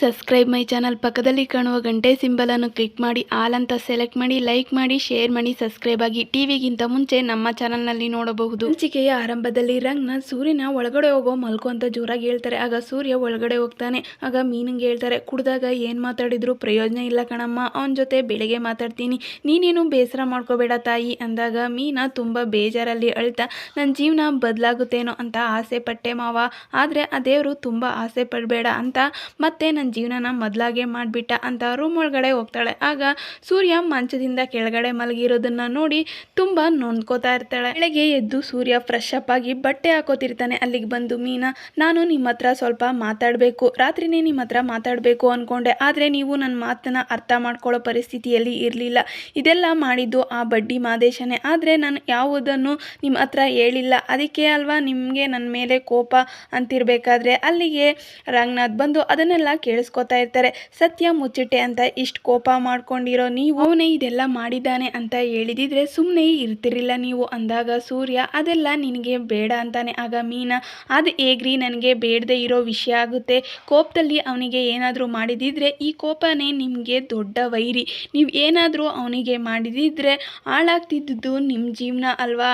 Subscribe my channel ಪಕ್ಕದಲ್ಲಿ ಕಾಣುವ ಗಂಟೆ ಸಿಂಬಲನ್ನು ಕ್ಲಿಕ್ ಮಾಡಿ, ಆಲ್ ಅಂತ ಸೆಲೆಕ್ಟ್ ಮಾಡಿ, ಲೈಕ್ ಮಾಡಿ, ಶೇರ್ ಮಾಡಿ, ಸಬ್ಸ್ಕ್ರೈಬ್ ಆಗಿ ಟಿವಿಗಿಂತ ಮುಂಚೆ ನಮ್ಮ ಚಾನಲ್ನಲ್ಲಿ ನೋಡಬಹುದು. ಹಂಚಿಕೆಯ ಆರಂಭದಲ್ಲಿ ರಂಗ್ನ ಸೂರ್ಯನ ಒಳಗಡೆ ಹೋಗೋ ಮಲ್ಕೋ ಅಂತ ಜೋರಾಗಿ ಹೇಳ್ತಾರೆ. ಆಗ ಸೂರ್ಯ ಒಳಗಡೆ ಹೋಗ್ತಾನೆ. ಆಗ ಮೀನಿಗೆ ಹೇಳ್ತಾರೆ. ಕುಡ್ದಾಗ ಏನು ಮಾತಾಡಿದ್ರು ಪ್ರಯೋಜನ ಇಲ್ಲ ಕಣಮ್ಮ. ಅವನ ಜೊತೆ ಬೆಳಿಗ್ಗೆ ಮಾತಾಡ್ತೀನಿ. ನೀನೇನು ಬೇಸರ ಮಾಡ್ಕೋಬೇಡ ತಾಯಿ ಅಂದಾಗ ಮೀನ ತುಂಬ ಬೇಜಾರಲ್ಲಿ ಅಳ್ತಾ ನನ್ನ ಜೀವನ ಬದಲಾಗುತ್ತೇನೋ ಅಂತ ಆಸೆ ಪಟ್ಟೆ ಮಾವ. ಆದರೆ ಆ ದೇವರು ತುಂಬ ಆಸೆ ಪಡಬೇಡ ಅಂತ ಮತ್ತೆ ನನ್ನ ಜೀವನನ ಮೊದಲಾಗೆ ಮಾಡಿಬಿಟ್ಟ ಅಂತ ರೂಮ್ ಒಳಗಡೆ ಹೋಗ್ತಾಳೆ. ಆಗ ಸೂರ್ಯ ಮಂಚದಿಂದ ಕೆಳಗಡೆ ಮಲಗಿರೋದನ್ನ ನೋಡಿ ತುಂಬ ನೊಂದ್ಕೋತಾ ಇರ್ತಾಳೆ. ಬೆಳಗ್ಗೆ ಎದ್ದು ಸೂರ್ಯ ಫ್ರೆಶ್ ಅಪ್ ಆಗಿ ಬಟ್ಟೆ ಹಾಕೋತಿರ್ತಾನೆ. ಅಲ್ಲಿಗೆ ಬಂದು, ಮೀನಾ, ನಾನು ನಿಮ್ಮ ಹತ್ರ ಸ್ವಲ್ಪ ಮಾತಾಡಬೇಕು. ರಾತ್ರಿನೇ ನಿಮ್ಮ ಹತ್ರ ಮಾತಾಡಬೇಕು ಅಂದ್ಕೊಂಡೆ ಆದರೆ ನೀವು ನನ್ನ ಮಾತನ್ನ ಅರ್ಥ ಮಾಡ್ಕೊಳ್ಳೋ ಪರಿಸ್ಥಿತಿಯಲ್ಲಿ ಇರಲಿಲ್ಲ. ಇದೆಲ್ಲ ಮಾಡಿದ್ದು ಆ ಬಡ್ಡಿ ಮಾದೇಶನೇ. ಆದರೆ ನಾನು ಯಾವುದನ್ನು ನಿಮ್ಮ ಹತ್ರ ಹೇಳಿಲ್ಲ. ಅದಕ್ಕೆ ಅಲ್ವಾ ನಿಮಗೆ ನನ್ನ ಮೇಲೆ ಕೋಪ ಅಂತಿರಬೇಕಾದ್ರೆ? ಅಲ್ಲಿಗೆ ರಂಗನಾಥ್ ಬಂದು, ಅದನ್ನೆಲ್ಲ ಕೇಳಿಸ್ಕೊತಾ ಇರ್ತಾರೆ. ಸತ್ಯ ಮುಚ್ಚಿಟ್ಟೆ ಅಂತ ಇಷ್ಟು ಕೋಪ ಮಾಡ್ಕೊಂಡಿರೋ ನೀವು? ಅವನೇ ಇದೆಲ್ಲ ಮಾಡಿದ್ದಾನೆ ಅಂತ ಹೇಳಿದಿದ್ರೆ ಸುಮ್ಮನೆ ಇರ್ತಿರಿಲ್ಲ ನೀವು ಅಂದಾಗ ಸೂರ್ಯ, ಅದೆಲ್ಲ ನಿನಗೆ ಬೇಡ ಅಂತಾನೆ. ಆಗ ಮೀನಾ, ಅದು ಹೇಗ್ರಿ ನನಗೆ ಬೇಡದೆ ಇರೋ ವಿಷಯ ಆಗುತ್ತೆ. ಕೋಪದಲ್ಲಿ ಅವನಿಗೆ ಏನಾದರೂ ಮಾಡಿದಿದ್ರೆ ಈ ಕೋಪನೇ ನಿಮಗೆ ದೊಡ್ಡ ವೈರಿ. ನೀವು ಏನಾದರೂ ಅವನಿಗೆ ಮಾಡಿದಿದ್ರೆ ಹಾಳಾಗ್ತಿದ್ದು ನಿಮ್ಮ ಜೀವನ ಅಲ್ವಾ?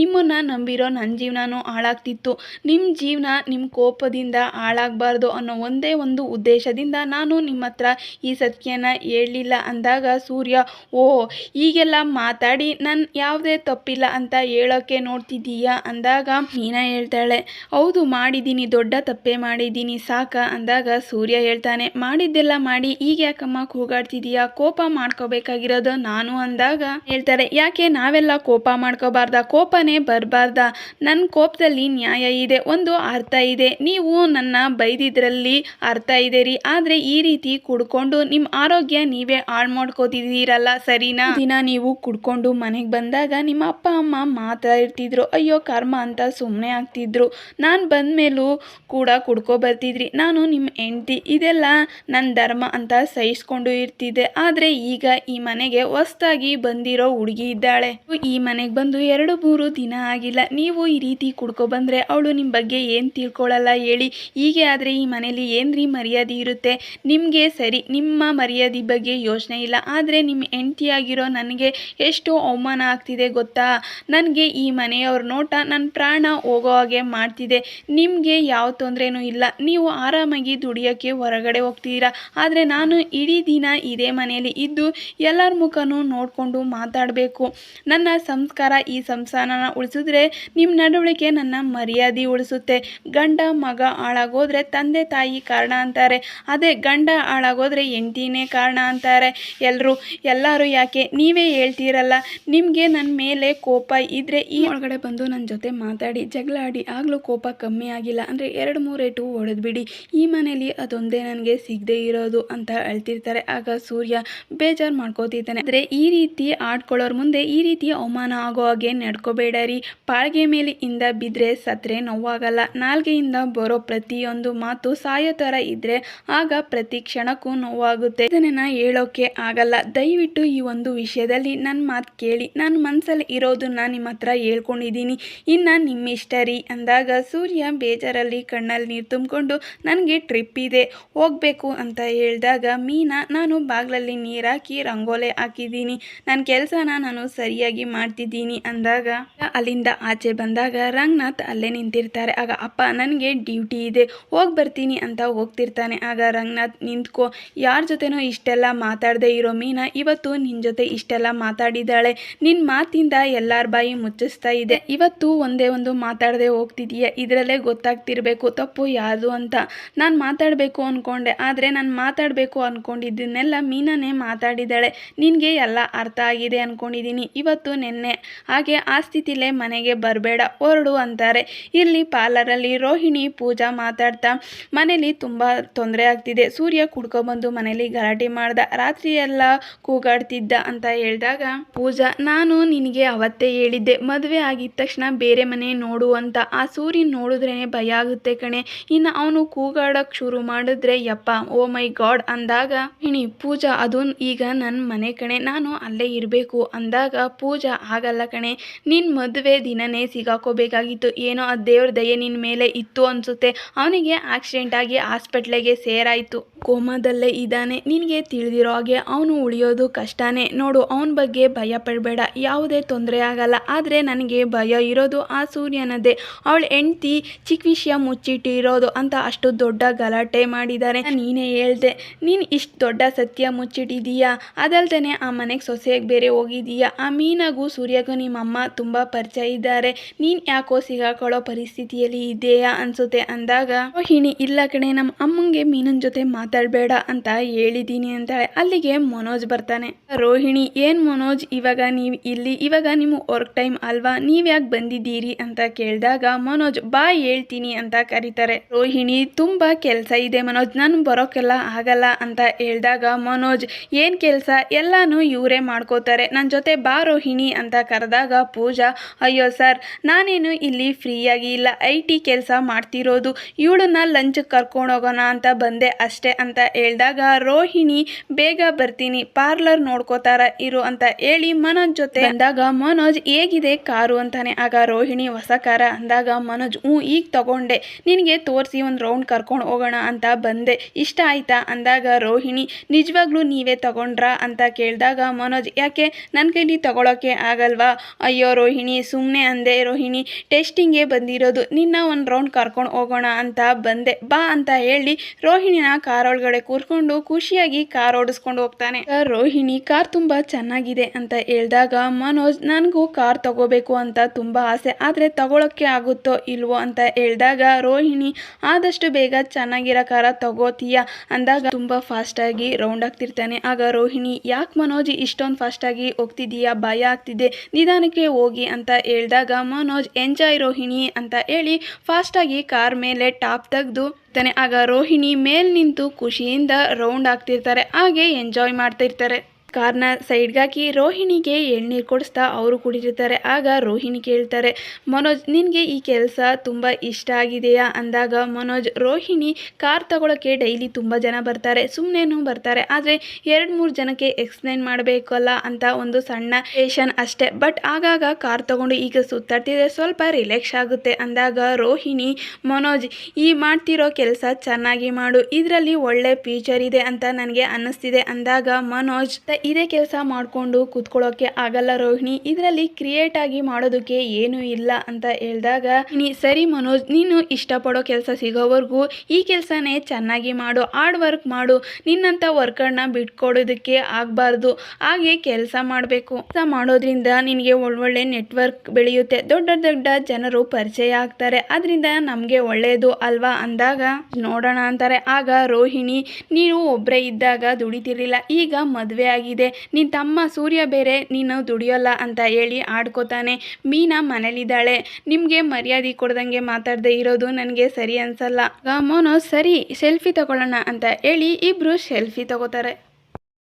ನಿಮ್ಮನ್ನು ನಂಬಿರೋ ನನ್ನ ಜೀವನನೂ ಹಾಳಾಗ್ತಿತ್ತು. ನಿಮ್ಮ ಜೀವನ ನಿಮ್ಮ ಕೋಪದಿಂದ ಹಾಳಾಗಬಾರ್ದು ಅನ್ನೋ ಒಂದೇ ಒಂದು ಉದ್ದೇಶದಿಂದ ನಾನು ನಿಮ್ಮ ಹತ್ರ ಈ ಸತ್ಯನ ಹೇಳಲಿಲ್ಲ ಅಂದಾಗ ಸೂರ್ಯ, ಓ ಈಗೆಲ್ಲ ಮಾತಾಡಿ ನನ್ನ ಯಾವುದೇ ತಪ್ಪಿಲ್ಲ ಅಂತ ಹೇಳೋಕ್ಕೆ ನೋಡ್ತಿದ್ದೀಯಾ ಅಂದಾಗ ಮೀನಾ ಹೇಳ್ತಾಳೆ, ಹೌದು ಮಾಡಿದ್ದೀನಿ, ದೊಡ್ಡ ತಪ್ಪೇ ಮಾಡಿದ್ದೀನಿ, ಸಾಕ ಅಂದಾಗ ಸೂರ್ಯ ಹೇಳ್ತಾನೆ, ಮಾಡಿದ್ದೆಲ್ಲ ಮಾಡಿ ಈಗ ಯಾಕಮ್ಮ ಕೂಗಾಡ್ತಿದೀಯಾ ಕೋಪ ಮಾಡ್ಕೋಬೇಕಾಗಿರೋದು ನಾನು ಅಂದಾಗ ಹೇಳ್ತಾರೆ, ಯಾಕೆ ನಾವೆಲ್ಲ ಕೋಪ ಮಾಡ್ಕೋಬಾರ್ದ, ಕೋಪನೇ ಬರಬಾರ್ದ ನನ್ನ ಕೋಪದಲ್ಲಿ ನ್ಯಾಯ ಇದೆ, ಒಂದು ಅರ್ಥ ಇದೆ, ನೀವು ನನ್ನ ಬೈದಿದ್ರಲ್ಲಿ ಅರ್ಥ ಇದೆ ರೀ ಆದರೆ ಈ ರೀತಿ ಕುಡ್ಕೊಂಡು ನಿಮ್ಮ ಆರೋಗ್ಯ ನೀವೇ ಹಾಳು ಮಾಡ್ಕೋತಿದ್ದೀರಲ್ಲ, ಸರಿನಾ? ದಿನ ನೀವು ಕುಡ್ಕೊಂಡು ಮನೆಗೆ ಬಂದಾಗ ನಿಮ್ಮ ಅಪ್ಪ, ಅಮ್ಮ ಮಾತಾಡ್ತಿದ್ರು, ಅಯ್ಯೋ, ಕರ್ಮ ಅಂತ ಸುಮ್ಮನೆ ಆಗ್ತಿದ್ರು. ನಾನು ಬಂದ ಮೇಲೂ ಕೂಡ ಕುಡ್ಕೊ ಬರ್ತಿದ್ರಿ. ನಾನು ನಿಮ್ಮ ಹೆಂಡ್ತಿ. ಇದೆಲ್ಲ ನನ್ನ ಧರ್ಮ ಅಂತ ಸಹಿಸ್ಕೊಂಡು ಇರ್ತಿದ್ದೆ. ಆದರೆ ಈಗ ಈ ಮನೆಗೆ ಹೊಸ್ತಾಗಿ ಬಂದಿರೋ ಹುಡುಗಿ ಇದ್ದಾಳೆ. ಈ ಮನೆಗೆ ಬಂದು ಎರಡು ಮೂರು ದಿನ ಆಗಿಲ್ಲ. ನೀವು ಈ ರೀತಿ ಕುಡ್ಕೊ ಬಂದರೆ ಅವಳು ನಿಮ್ಮ ಬಗ್ಗೆ ಏನು ತಿಳ್ಕೊಳ್ಳಲ್ಲ ಹೇಳಿ. ಹೀಗೆ ಆದರೆ ಈ ಮನೇಲಿ ಏನ್ರಿ ಮರ್ಯಾದೆ? ಇರುತ್ತೆ. ನಿಮಗೆ ಸರಿ, ನಿಮ್ಮ ಮರ್ಯಾದೆ ಬಗ್ಗೆ ಯೋಚನೆ ಇಲ್ಲ. ಆದರೆ ನಿಮ್ಮ ಹೆಂಡತಿಯಾಗಿರೋ ನನಗೆ ಎಷ್ಟು ಅವಮಾನ ಆಗ್ತಿದೆ ಗೊತ್ತಾ? ನನಗೆ ಈ ಮನೆಯವ್ರ ನೋಟ ನನ್ನ ಪ್ರಾಣ ಹೋಗೋ ಹಾಗೆ ಮಾಡ್ತಿದೆ. ನಿಮಗೆ ಯಾವ ತೊಂದರೆನೂ ಇಲ್ಲ. ನೀವು ಆರಾಮಾಗಿ ದುಡಿಯೋಕ್ಕೆ ಹೊರಗಡೆ ಹೋಗ್ತಿದ್ದೀರಾ ಆದರೆ ನಾನು ಇಡೀ ದಿನ ಇದೇ ಮನೆಯಲ್ಲಿ ಇದ್ದು ಎಲ್ಲರ ಮುಖನೂ ನೋಡಿಕೊಂಡು ಮಾತಾಡಬೇಕು. ನನ್ನ ಸಂಸ್ಕಾರ ಈ ಸಂಸಾರನ ಉಳಿಸಿದ್ರೆ ನಿಮ್ಮ ನಡವಳಿಕೆ ನನ್ನ ಮರ್ಯಾದೆ ಉಳಿಸುತ್ತೆ. ಗಂಡ, ಮಗ ಹಾಳಾಗೋದ್ರೆ ತಂದೆ, ತಾಯಿ ಕಾರಣ ಅಂತಾರೆ. ಅದೇ ಗಂಡ ಹಾಳಾಗೋದ್ರೆ ಹೆಂಡ್ತಿನೇ ಕಾರಣ ಅಂತಾರೆ. ಎಲ್ಲರೂ ಎಲ್ಲರೂ ಯಾಕೆ? ನೀವೇ ಹೇಳ್ತೀರಲ್ಲ, ನಿಮಗೆ ನನ್ನ ಮೇಲೆ ಕೋಪ ಇದ್ದರೆ ಈ ಒಳಗಡೆ ಬಂದು ನನ್ನ ಜೊತೆ ಮಾತಾಡಿ, ಜಗಳ ಆಡಿ, ಆಗಲೂ ಕೋಪ ಕಮ್ಮಿ ಆಗಿಲ್ಲ ಅಂದರೆ ಎರಡು ಮೂರು ಏಟು ಹೊಡೆದ್ಬಿಡಿ ಈ ಮನೇಲಿ ಅದೊಂದೇ ನನಗೆ ಸಿಗದೆ ಇರೋದು ಅಂತ ಹೇಳ್ತಿರ್ತಾರೆ ಆಗ ಸೂರ್ಯ ಬೇಜಾರು ಮಾಡ್ಕೋತಿದ್ದಾನೆ ಅಂದರೆ ಈ ರೀತಿ ಆಡ್ಕೊಳ್ಳೋರ್ ಮುಂದೆ ಈ ರೀತಿ ಅವಮಾನ ಆಗೋ ಹಾಗೆ ನಡ್ಕೋಬೇಡ ರೀ ಪಾಳ್ಗೆ ಮೇಲೆ ಇಂದ ಬಿದ್ದರೆ ಸತ್ರೆ ನೋವಾಗಲ್ಲ. ನಾಲ್ಗೆಯಿಂದ ಬರೋ ಪ್ರತಿಯೊಂದು ಮಾತು ಸಾಯೋ ಥರ ಇದ್ದರೆ ಆಗ ಪ್ರತಿ ಕ್ಷಣಕ್ಕೂ ನೋವಾಗುತ್ತೆ. ಇದನ್ನ ಹೇಳೋಕೆ ಆಗಲ್ಲ. ದಯವಿಟ್ಟು ಈ ಒಂದು ವಿಷಯದಲ್ಲಿ ನನ್ನ ಮಾತು ಕೇಳಿ. ನನ್ನ ಮನಸ್ಸಲ್ಲಿ ಇರೋದನ್ನ ನಿಮ್ಮ ಹತ್ರ ಹೇಳ್ಕೊಂಡಿದ್ದೀನಿ. ಇನ್ನು ನಿಮ್ಮ ಇಷ್ಟ ರೀ ಅಂದಾಗ ಸೂರ್ಯ ಬೇಜಾರಲ್ಲಿ ಕಣ್ಣಲ್ಲಿ ನೀರು ತುಂಬಿಕೊಂಡು ನನಗೆ ಟ್ರಿಪ್ ಇದೆ. ಹೋಗಬೇಕು ಅಂತ ಹೇಳಿದಾಗ ಮೀನಾ, ನಾನು ಬಾಗಿಲಲ್ಲಿ ನೀರು ಹಾಕಿ ರಂಗೋಲೆ ಹಾಕಿದ್ದೀನಿ. ನನ್ನ ಕೆಲಸನ ನಾನು ಸರಿಯಾಗಿ ಮಾಡ್ತಿದ್ದೀನಿ ಅಂದಾಗ ಅಲ್ಲಿಂದ ಆಚೆ ಬಂದಾಗ ರಂಗನಾಥ್ ಅಲ್ಲೇ ನಿಂತಿರ್ತಾರೆ. ಆಗ ಅಪ್ಪ, ನನಗೆ ಡ್ಯೂಟಿ ಇದೆ. ಹೋಗಿ ಬರ್ತೀನಿ ಅಂತ ಹೋಗ್ತಿರ್ತಾನೆ. ಆಗ ರಂಗನಾಥ್ ನಿಂತ್ಕೊ, ಯಾರ ಜೊತೆನೋ ಇಷ್ಟೆಲ್ಲ ಮಾತಾಡದೆ ಇರೋ ಮೀನಾ ಇವತ್ತು ನಿನ್ನ ಜೊತೆ ಇಷ್ಟೆಲ್ಲ ಮಾತಾಡಿದ್ದಾಳೆ ನಿನ್ನ ಮಾತಿಂದ ಎಲ್ಲರ ಬಾಯಿ ಮುಚ್ಚಿಸ್ತಾ ಇದೆ. ಇವತ್ತು ಒಂದೇ ಒಂದು ಮಾತಾಡದೆ ಹೋಗ್ತಿದೀಯ. ಇದರಲ್ಲೇ ಗೊತ್ತಾಗ್ತಿರ್ಬೇಕು ತಪ್ಪು ಯಾರು ಅಂತ. ನಾನು ಮಾತಾಡಬೇಕು ಅಂದ್ಕೊಂಡೆ ಆದರೆ ನಾನು ಮಾತಾಡಬೇಕು ಅಂದ್ಕೊಂಡಿದ್ದನ್ನೆಲ್ಲ ಮೀನಾನೇ ಮಾತಾಡಿದ್ದಾಳೆ ನಿನಗೆ ಎಲ್ಲ ಅರ್ಥ ಆಗಿದೆ ಅಂದ್ಕೊಂಡಿದ್ದೀನಿ ಇವತ್ತು ನಿನ್ನೆ ಹಾಗೆ ಆ ಸ್ಥಿತಿಲೇ ಮನೆಗೆ ಬರಬೇಡ, ಹೊರಡು ಅಂತಾರೆ. ಇಲ್ಲಿ ಪಾರ್ಲರಲ್ಲಿ ರೋಹಿಣಿ ಪೂಜಾ ಮಾತಾಡ್ತಾ, ಮನೇಲಿ ತುಂಬ ತೊಂದರೆ ಆಗ್ತಿದೆ. ಸೂರ್ಯ ಕುಡ್ಕೊಂಡ್ಬಂದು ಮನೇಲಿ ಗಲಾಟೆ ಮಾಡ್ದ ರಾತ್ರಿ ಎಲ್ಲ ಕೂಗಾಡ್ತಿದ್ದ ಅಂತ ಹೇಳಿದಾಗ, ಪೂಜಾ, ನಾನು ನಿನಗೆ ಅವತ್ತೇ ಹೇಳಿದ್ದೆ. ಮದುವೆ ಆಗಿದ ತಕ್ಷಣ ಬೇರೆ ಮನೆ ನೋಡು ಅಂತ ಆ ಸೂರ್ಯ ನೋಡಿದ್ರೇ ಭಯ ಆಗುತ್ತೆ ಕಣೆ. ಇನ್ನು ಅವನು ಕೂಗಾಡಕ್ಕೆ ಶುರು ಮಾಡಿದ್ರೆ ಯಪ್ಪ, ಓ ಮೈ ಗಾಡ್ ಅಂದಾಗ ಇಣಿ ಪೂಜಾ, ಅದು ಈಗ ನನ್ನ ಮನೆ ಕಣೆ. ನಾನು ಅಲ್ಲೇ ಇರಬೇಕು ಅಂದಾಗ, ಪೂಜಾ ಆಗಲ್ಲ ಕಣೆ. ನಿನ್ನ ಮದುವೆ ದಿನನೇ ಸಿಗಾಕೋಬೇಕಾಗಿತ್ತು. ಏನೋ ಆ ದೇವ್ರ ದಯೆ ನಿನ್ನ ಮೇಲೆ ಇತ್ತು ಅನಿಸುತ್ತೆ. ಅವನಿಗೆ ಆಕ್ಸಿಡೆಂಟ್ ಆಗಿ ಹಾಸ್ಪಿಟ್ಲಿಗೆ era y tú, ಕೋಮಾದಲ್ಲೇ ಇದ್ದಾನೆ. ನಿನಗೆ ತಿಳಿದಿರೋ ಹಾಗೆ ಅವನು ಉಳಿಯೋದು ಕಷ್ಟನೇ. ನೋಡು, ಅವನ ಬಗ್ಗೆ ಭಯ ಪಡಬೇಡ. ಯಾವುದೇ ತೊಂದರೆ ಆಗಲ್ಲ. ಆದರೆ ನನಗೆ ಭಯ ಇರೋದು ಆ ಸೂರ್ಯನದೇ. ಅವಳ ಹೆಂಡ್ತಿ ಚಿಕ್ಕ ವಿಷಯ ಮುಚ್ಚಿಟ್ಟಿರೋದು ಅಂತ ಅಷ್ಟು ದೊಡ್ಡ ಗಲಾಟೆ ಮಾಡಿದ್ದಾರೆ ನೀನೇ ಹೇಳ್ದೆ, ನೀನು ಇಷ್ಟು ದೊಡ್ಡ ಸತ್ಯ ಮುಚ್ಚಿಟ್ಟಿದೀಯಾ? ಅದಲ್ದೇ ಆ ಮನೆಗೆ ಸೊಸೆಯಾಗಿ ಬೇರೆ ಹೋಗಿದೀಯಾ? ಆ ಮೀನಾಗೂ ಸೂರ್ಯಗೂ ನಿಮ್ಮಮ್ಮ ತುಂಬ ಪರಿಚಯ ಇದ್ದಾರೆ. ನೀನು ಯಾಕೋ ಸಿಗಾಕೊಳ್ಳೋ ಪರಿಸ್ಥಿತಿಯಲ್ಲಿ ಇದೆಯಾ ಅನ್ಸುತ್ತೆ ಅಂದಾಗ ಹಿಣಿ ಇಲ್ಲ ಕಣೆ ನಮ್ಮ ಅಮ್ಮಂಗೆ ಮೀನನ್ ಜೊತೆ ಮಾತಾಡಬೇಡ ಅಂತ ಹೇಳಿದ್ದೀನಿ ಅಂತಾಳೆ. ಅಲ್ಲಿಗೆ ಮನೋಜ್ ಬರ್ತಾನೆ. ರೋಹಿಣಿ, ಏನು ಮನೋಜ್, ಇವಾಗ ನೀವು ಇಲ್ಲಿ, ಇವಾಗ ನಿಮ್ಮ ವರ್ಕ್ ಟೈಮ್ ಅಲ್ವಾ? ನೀವ್ಯಾಕೆ ಬಂದಿದ್ದೀರಿ? ಅಂತ ಕೇಳಿದಾಗ ಮನೋಜ್, ಬಾ, ಹೇಳ್ತೀನಿ ಅಂತ ಕರೀತಾರೆ. ರೋಹಿಣಿ, ತುಂಬ ಕೆಲಸ ಇದೆ ಮನೋಜ್, ನಾನು ಬರೋಕ್ಕೆಲ್ಲ ಆಗಲ್ಲ ಅಂತ ಹೇಳಿದಾಗ ಮನೋಜ್, ಏನು ಕೆಲಸ? ಎಲ್ಲಾನು ಇವರೇ ಮಾಡ್ಕೋತಾರೆ. ನನ್ನ ಜೊತೆ ಬಾ ರೋಹಿಣಿ ಅಂತ ಕರೆದಾಗ ಪೂಜಾ, ಅಯ್ಯೋ ಸರ್, ನಾನೇನು ಇಲ್ಲಿ ಫ್ರೀಯಾಗಿ ಇಲ್ಲ. ಐ ಟಿ ಕೆಲಸ ಮಾಡ್ತಿರೋದು. ಇವಳನ್ನ ಲಂಚ್ ಕರ್ಕೊಂಡು ಹೋಗೋಣ ಅಂತ ಬಂದೆ ಅಷ್ಟೇ. ಅಂತ ಹೇಳಿದಾಗ, ರೋಹಿಣಿ, ಬೇಗ ಬರ್ತೀನಿ, ಪಾರ್ಲರ್ ನೋಡ್ಕೋತಾರ, ಇರು ಅಂತ ಹೇಳಿ ಮನೋಜ್ ಜೊತೆ ಅಂದಾಗ, ಮನೋಜ್, ಹೇಗಿದೆ ಕಾರು? ಅಂತಾನೆ. ಆಗ ರೋಹಿಣಿ, ಹೊಸ ಕಾರ? ಅಂದಾಗ, ಮನೋಜ್, ಹ್ಞೂ, ಈಗ ತಗೊಂಡೆ. ನಿನಗೆ ತೋರಿಸಿ ಒಂದು ರೌಂಡ್ ಕರ್ಕೊಂಡು ಹೋಗೋಣ ಅಂತ ಬಂದೆ. ಇಷ್ಟ ಆಯ್ತಾ? ಅಂದಾಗ ರೋಹಿಣಿ, ನಿಜವಾಗ್ಲೂ ನೀವೇ ತಗೊಂಡ್ರಾ? ಅಂತ ಕೇಳಿದಾಗ ಮನೋಜ್, ಯಾಕೆ? ನನ್ನ ಕೈಲಿ ತಗೊಳಕ್ಕೆ ಆಗಲ್ವಾ? ಅಯ್ಯೋ ರೋಹಿಣಿ ಸುಮ್ಮನೆ ಅಂದೆ. ರೋಹಿಣಿ, ಟೆಸ್ಟಿಂಗ್ಗೆ ಬಂದಿರೋದು. ನಿನ್ನ ಒಂದು ರೌಂಡ್ ಕರ್ಕೊಂಡು ಹೋಗೋಣ ಅಂತ ಬಂದೆ. ಬಾ ಅಂತ ಹೇಳಿ ರೋಹಿಣಿನ ಕಾರ್ ಒಳಗಡೆ ಕೂರ್ಕೊಂಡು ಖುಷಿಯಾಗಿ ಕಾರ್ ಓಡಿಸ್ಕೊಂಡು ಹೋಗ್ತಾನೆ. ರೋಹಿಣಿ, ಕಾರ್ ತುಂಬಾ ಚೆನ್ನಾಗಿದೆ ಅಂತ ಹೇಳಿದಾಗ ಮನೋಜ್, ನನಗೂ ಕಾರ್ ತಗೋಬೇಕು ಅಂತ ತುಂಬಾ ಆಸೆ, ಆದ್ರೆ ತಗೊಳಕ್ಕೆ ಆಗುತ್ತೋ ಇಲ್ವೋ ಅಂತ ಹೇಳಿದಾಗ, ರೋಹಿಣಿ, ಆದಷ್ಟು ಬೇಗ ಚೆನ್ನಾಗಿರೋ ಕಾರ ತಗೋತೀಯ? ಅಂದಾಗ ತುಂಬಾ ಫಾಸ್ಟ್ ಆಗಿ ರೌಂಡ್ ಆಗ್ತಿರ್ತಾನೆ. ಆಗ ರೋಹಿಣಿ, ಯಾಕೆ ಮನೋಜ್, ಇಷ್ಟೊಂದು ಫಾಸ್ಟ್ ಆಗಿ ಹೋಗ್ತಿದೀಯಾ? ಭಯ ಆಗ್ತಿದೆ. ನಿಧಾನಕ್ಕೆ ಹೋಗಿ ಅಂತ ಹೇಳಿದಾಗ ಮನೋಜ್, ಎಂಜಾಯ್ ರೋಹಿಣಿ ಅಂತ ಹೇಳಿ ಫಾಸ್ಟ್ ಆಗಿ ಕಾರ್ ಮೇಲೆ ಟಾಪ್ ತೆಗೆದು ತಾನೆ ಆಗ ರೋಹಿಣಿ ಮೇಲ್ ನಿಂತು ಖುಷಿಯಿಂದ ರೌಂಡ್ ಆಗ್ತಿರ್ತಾರೆ. ಹಾಗೆ ಎಂಜಾಯ್ ಮಾಡ್ತಿರ್ತಾರೆ. ಕಾರ್ನ ಸೈಡ್ಗಾಕಿ ರೋಹಿಣಿಗೆ ಎಳ್ನೀರು ಕೊಡಿಸ್ತಾ ಅವರು ಕುಡಿತಿರ್ತಾರೆ ಆಗ ರೋಹಿಣಿ ಕೇಳ್ತಾರೆ, ಮನೋಜ್, ನಿನಗೆ ಈ ಕೆಲಸ ತುಂಬ ಇಷ್ಟ ಆಗಿದೆಯಾ? ಅಂದಾಗ ಮನೋಜ್, ರೋಹಿಣಿ ಕಾರ್ ತಗೊಳ್ಳೋಕ್ಕೆ ಡೈಲಿ ತುಂಬ ಜನ ಬರ್ತಾರೆ ಸುಮ್ಮನೆನು ಬರ್ತಾರೆ, ಆದರೆ ಎರಡು ಮೂರು ಜನಕ್ಕೆ ಎಕ್ಸ್ಪ್ಲೈನ್ ಮಾಡಬೇಕಲ್ಲ ಅಂತ ಒಂದು ಸಣ್ಣ ಏಷನ್ ಅಷ್ಟೇ. ಬಟ್ ಆಗಾಗ ಕಾರ್ ತಗೊಂಡು ಈಗ ಸುತ್ತಾಡ್ತಿದ್ರೆ ಸ್ವಲ್ಪ ರಿಲ್ಯಾಕ್ಸ್ ಆಗುತ್ತೆ. ಅಂದಾಗ ರೋಹಿಣಿ, ಮನೋಜ್, ಈ ಮಾಡ್ತಿರೋ ಕೆಲಸ ಚೆನ್ನಾಗಿ ಮಾಡು, ಇದರಲ್ಲಿ ಒಳ್ಳೆ ಫ್ಯೂಚರ್ ಇದೆ ಅಂತ ನನಗೆ ಅನ್ನಿಸ್ತಿದೆ ಅಂದಾಗ ಮನೋಜ್ "ತ- ಇದೇ ಕೆಲಸ ಮಾಡಿಕೊಂಡು ಕೂತ್ಕೊಳ್ಳೋಕೆ ಆಗಲ್ಲ ರೋಹಿಣಿ. ಇದರಲ್ಲಿ ಕ್ರಿಯೇಟ್ ಆಗಿ ಮಾಡೋದಕ್ಕೆ ಏನೂ ಇಲ್ಲ ಅಂತ ಹೇಳಿದಾಗ, ನೀ ಸರಿ ಮನೋಜ್, ನೀನು ಇಷ್ಟಪಡೋ ಕೆಲಸ ಸಿಗೋವರೆಗೂ ಈ ಕೆಲಸನೇ ಚೆನ್ನಾಗಿ ಮಾಡು ಹಾರ್ಡ್ ವರ್ಕ್ ಮಾಡು. ನಿನ್ನಂಥ ವರ್ಕರ್ನ ಬಿಟ್ಕೊಡೋದಕ್ಕೆ ಆಗಬಾರ್ದು. ಹಾಗೆ ಕೆಲಸ ಮಾಡಬೇಕು. ಕೆಲಸ ಮಾಡೋದ್ರಿಂದ ನಿನಗೆ ಒಳ್ಳೊಳ್ಳೆ ನೆಟ್ವರ್ಕ್ ಬೆಳೆಯುತ್ತೆ. ದೊಡ್ಡ ದೊಡ್ಡ ಜನರು ಪರಿಚಯ ಆಗ್ತಾರೆ. ಅದರಿಂದ ನಮಗೆ ಒಳ್ಳೆಯದು ಅಲ್ವಾ ಅಂದಾಗ, ನೋಡೋಣ ಅಂತಾರೆ. ಆಗ ರೋಹಿಣಿ, ನೀನು ಒಬ್ಬರೇ ಇದ್ದಾಗ ದುಡಿತಿರ್ಲಿಲ್ಲ. ಈಗ ಮದುವೆ ಆಗಿದೆ. ನಿನ್ನ ತಮ್ಮ ಸೂರ್ಯ ಬೇರೆ, ನೀನು ದುಡಿಯೋಲ್ಲ ಅಂತ ಹೇಳಿ ಆಡ್ಕೋತಾನೆ ಮೀನಾ ಮನೇಲಿದ್ದಾಳೆ. ನಿಮಗೆ ಮರ್ಯಾದೆ ಕೊಡ್ದಂಗೆ ಮಾತಾಡದೆ ಇರೋದು ನನಗೆ ಸರಿ ಅನ್ಸಲ್ಲ. ಮೋನೋ ಸರಿ, ಸೆಲ್ಫಿ ತಗೊಳ್ಳೋಣ ಅಂತ ಹೇಳಿ ಇಬ್ರು ಸೆಲ್ಫಿ ತಗೋತಾರೆ.